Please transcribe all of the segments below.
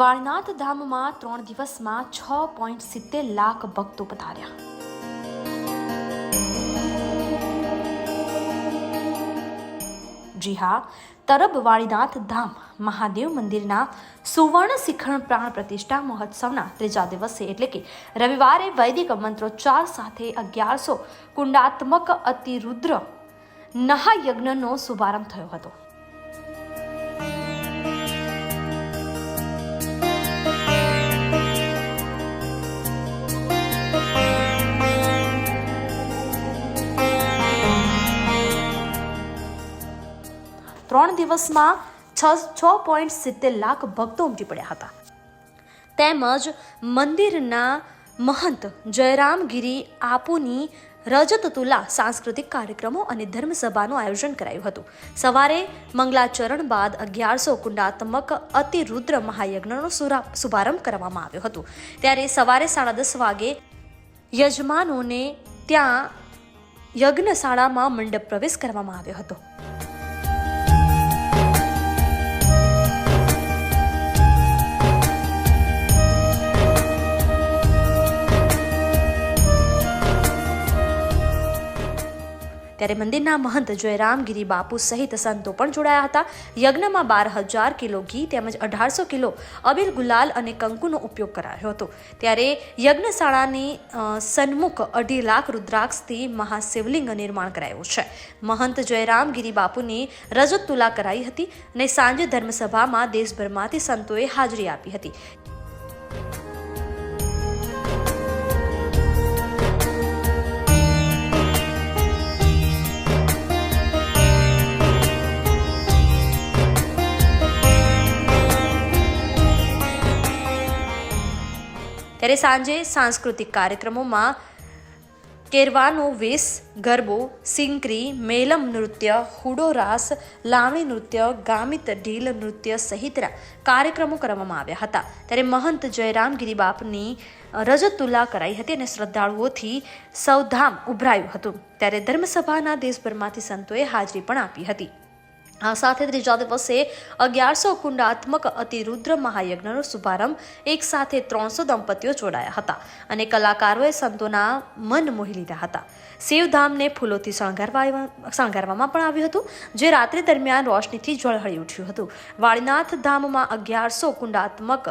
વાળનાથ ધામમાં ત્રણ દિવસમાં છ પોઈન્ટ સિત્તેર લાખ ભક્તો પધાર્યા. જી હા, તરબ વાળીનાથ ધામ મહાદેવ મંદિરના સુવર્ણ શિખરણ પ્રાણ પ્રતિષ્ઠા મહોત્સવના ત્રીજા દિવસે એટલે કે રવિવારે વૈદિક મંત્રોચ્ચાર સાથે અગિયારસો કુંડાત્મક અતિરુદ્ર નહાયજ્ઞનો શુભારંભ થયો હતો. ત્રણ દિવસમાં છ છ પોઈન્ટ સિત્તેર લાખ ભક્તો ઉમટી પડ્યા હતા. તેમજ મંદિરના મહંત જયરામગીરી આપુની રજત તુલા સાંસ્કૃતિક કાર્યક્રમો અને ધર્મસભાનું આયોજન કરાયું હતું. સવારે મંગલાચરણ બાદ અગિયારસો કુંડાત્મક અતિરુદ્ર મહાયજ્ઞનો શુભારંભ કરવામાં આવ્યો હતો. ત્યારે સવારે સાડા દસ વાગે યજમાનોને ત્યાં યજ્ઞશાળામાં મંડપ પ્રવેશ કરવામાં આવ્યો હતો. ત્યારે મંદિરના મહંત જયરામગીરી બાપુ સહિત સંતો પણ જોડાયા હતા. યજ્ઞમાં બાર હજાર કિલો ઘી તેમજ અઢારસો કિલો અબીલ ગુલાલ અને કંકુનો ઉપયોગ કરાયો હતો. ત્યારે યજ્ઞશાળાની સન્મુખ અઢી લાખ રુદ્રાક્ષથી મહાશિવલિંગ નિર્માણ કરાયું છે. મહંત જયરામગીરી બાપુની રજત તુલા કરાઈ હતી અને સાંજે ધર્મસભામાં દેશભરમાંથી સંતોએ હાજરી આપી હતી. ત્યારે સાંજે સાંસ્કૃતિક કાર્યક્રમોમાં કેરવાનો વેશ ગરબો, સિંકરી, મેલમ નૃત્ય, હુડો રાસ, લાવણી નૃત્ય, ગામિત ઢીલ નૃત્ય સહિતના કાર્યક્રમો કરવામાં આવ્યા હતા. ત્યારે મહંત જયરામગીરી બાપની રજત તુલા કરાઈ હતી અને શ્રદ્ધાળુઓથી સૌધામ ઉભરાયું હતું. ત્યારે ધર્મસભાના દેશભરમાંથી સંતોએ હાજરી પણ આપી હતી. આ સાથે ત્રીજા દિવસે અગિયારસો કુંડાત્મક અતિરુદ્ર મહાયજ્ઞનો શુભારંભ એક સાથે ત્રણસો દંપતીઓ જોડાયા હતા અને કલાકારોએ સંતોના મન મોહી લીધા હતા. શિવધામને ફૂલોથી શણગારવા શણગારવામાં પણ આવ્યું હતું, જે રાત્રિ દરમિયાન રોશનીથી ઝળહળી ઉઠ્યું હતું. વાળીનાથ ધામમાં અગિયારસો કુંડાત્મક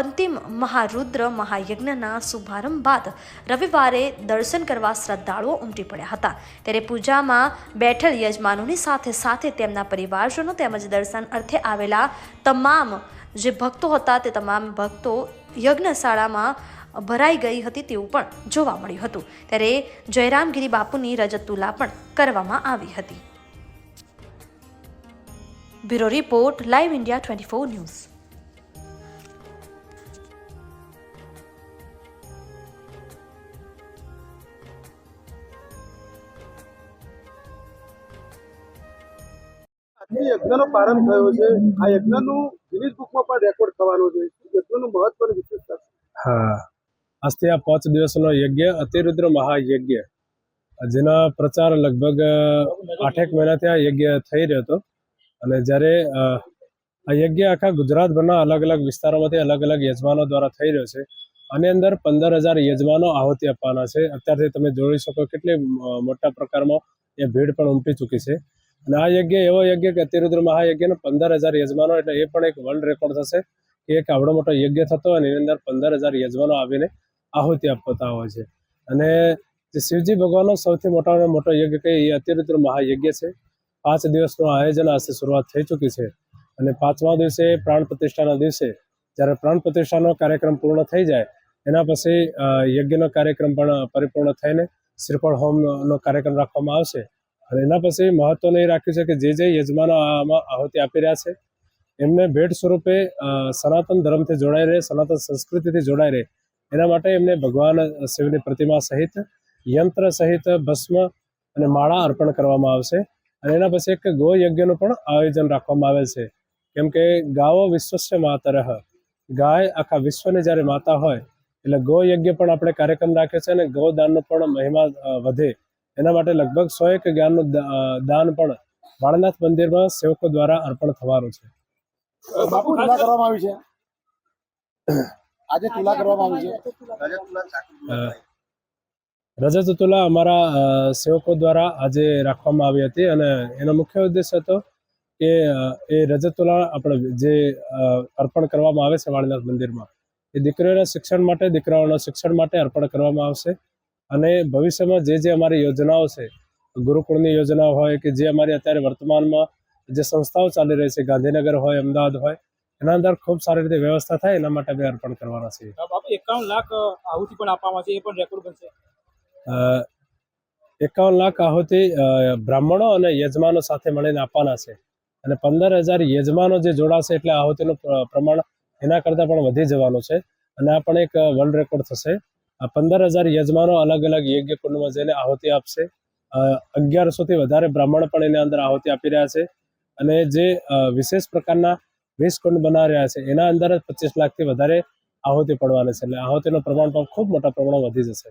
અંતિમ મહારુદ્ર મહાયજ્ઞના શુભારંભ બાદ રવિવારે દર્શન કરવા શ્રદ્ધાળુઓ ઉમટી પડ્યા હતા. ત્યારે પૂજામાં બેઠેલ યજમાનોની સાથે સાથે તેમના પરિવારજનો તેમજ દર્શન અર્થે આવેલા તમામ જે ભક્તો હતા તે તમામ ભક્તો યજ્ઞશાળામાં ભરાઈ ગઈ હતી તેવું પણ જોવા મળ્યું હતું. ત્યારે જયરામગીરી બાપુની રજત તુલા પણ કરવામાં આવી હતી. Bureau report live India twenty four news. આજથી યજ્ઞનો પ્રારંભ થયો છે. આ યજ્ઞનું ગિનિસ બુકમાં પણ રેકોર્ડ થવાનો છે. યજ્ઞનું મહત્વ અને વિશેષતા? હા. આજથી આ પાંચ દિવસનો યજ્ઞ, અતિરુદ્ર મહાયજ્ઞ. જેના પ્રચાર લગભગ આઠેક મહિનાથી આ યજ્ઞ થઈ રહ્યો હતો. અને જ્યારે આ યજ્ઞ આખા ગુજરાતભરના અલગ અલગ વિસ્તારોમાંથી અલગ અલગ યજમાનો દ્વારા થઈ રહ્યો છે. આની અંદર પંદર હજાર યજમાનો આહુતિ આપવાના છે. અત્યારથી તમે જોઈ શકો કેટલી મોટા પ્રકારમાં એ ભીડ પણ ઉમટી ચૂકી છે. અને આ યજ્ઞ એવો યજ્ઞ કે અતિરુદ્ર મહાયજ્ઞનો પંદર હજાર યજમાનો એટલે એ પણ એક વર્લ્ડ રેકોર્ડ થશે કે એક આવડો મોટો યજ્ઞ થતો હોય અને એની અંદર પંદર હજાર યજમાનો આવીને આહુતિ આપતા હોય છે. અને જે શિવજી ભગવાનનો સૌથી મોટામાં મોટો યજ્ઞ કે એ અતિરુદ્ર મહાયજ્ઞ છે. પાંચ દિવસનું આયોજન આજથી શરૂઆત થઈ ચૂકી છે. અને પાંચમા દિવસે પ્રાણ પ્રતિષ્ઠાના દિવસે જ્યારે પ્રાણ પ્રતિષ્ઠાનો કાર્યક્રમ પૂર્ણ થઈ જાય, એના પછી યજ્ઞનો કાર્યક્રમ પણ પરિપૂર્ણ થઈને શ્રીફળ હોમનો કાર્યક્રમ રાખવામાં આવશે. અને એના પછી મહત્વનું એ રાખ્યું છે કે જે જે યજમાનો આમાં આહુતિ આપી રહ્યા છે, એમને ભેટ સ્વરૂપે સનાતન ધર્મથી જોડાઈ રહે, સનાતન સંસ્કૃતિથી જોડાઈ રહે, એના માટે એમને ભગવાન શિવની પ્રતિમા સહિત યંત્ર સહિત ભસ્મ અને માળા અર્પણ કરવામાં આવશે. અને એના પછી એક ગો યજ્ઞનું પણ આયોજન રાખવામાં આવેલ છે. કેમ કે ગાવો વિશ્વસ્ય માતરહ ગાય આખા વિશ્વની જ્યારે માતા હોય, એટલે ગો યજ્ઞ પણ આપણે કાર્યક્રમ રાખ્યો છે અને ગૌદાનનો પણ મહિમા વધે. એના માટે લગભગ સો એક જ્ઞાનનું દાન પણ વાળનાથ મંદિરમાં સેવકો દ્વારા અર્પણ થવાનું છે. બાપુ રચના કરવામાં આવી છે. આજે તુલા કરવામાં આવી છે. આજે તુલા અ, રજત તુલા અમારા સેવકો દ્વારા આજે રાખવામાં આવી હતી અને એનો મુખ્ય ઉદ્દેશ હતો કે એ રજત તુલા આપણે જે અર્પણ કરવામાં આવે છે વાળીનાથ મંદિરમાં એ દીકરીઓના શિક્ષણ માટે દીકરાઓના શિક્ષણ માટે અર્પણ કરવામાં આવશે. અને ભવિષ્યમાં જે જે અમારી યોજનાઓ છે ગુરુકુળની યોજના હોય કે જે અમારી અત્યારે વર્તમાનમાં જે સંસ્થાઓ ચાલી રહી છે ગાંધીનગર હોય અમદાવાદ હોય એના અંદર ખૂબ સારી રીતે વ્યવસ્થા થાય એના માટે અમે અર્પણ કરવાના છીએ. એકાવન લાખ આહુતિ પણ આપવામાં છે એ પણ રેકોર્ડ બનશે? એકાવન લાખ આહુતિ બ્રાહ્મણો અને યજમાનો સાથે મળીને આપવાના છે. અને પંદર હજાર યજમાનો જે જોડાશે એટલે આહુતિનું પ્રમાણ એના કરતાં પણ વધી જવાનું છે. અને આ પણ એક વર્લ્ડ રેકોર્ડ થશે. પંદર હજાર યજમાનો અલગ અલગ યજ્ઞ કુંડમાં જઈને આહુતિ આપશે. અગિયારસોથી વધારે બ્રાહ્મણ પણ એની અંદર આહુતિ આપી રહ્યા છે. અને જે વિશેષ પ્રકારના વીસ કુંડ બનાવી રહ્યા છે, એના અંદર જ પચીસ લાખથી વધારે આહુતિ પડવાની છે. એટલે આહુતિનું પ્રમાણ પણ ખૂબ મોટા પ્રમાણમાં વધી જશે.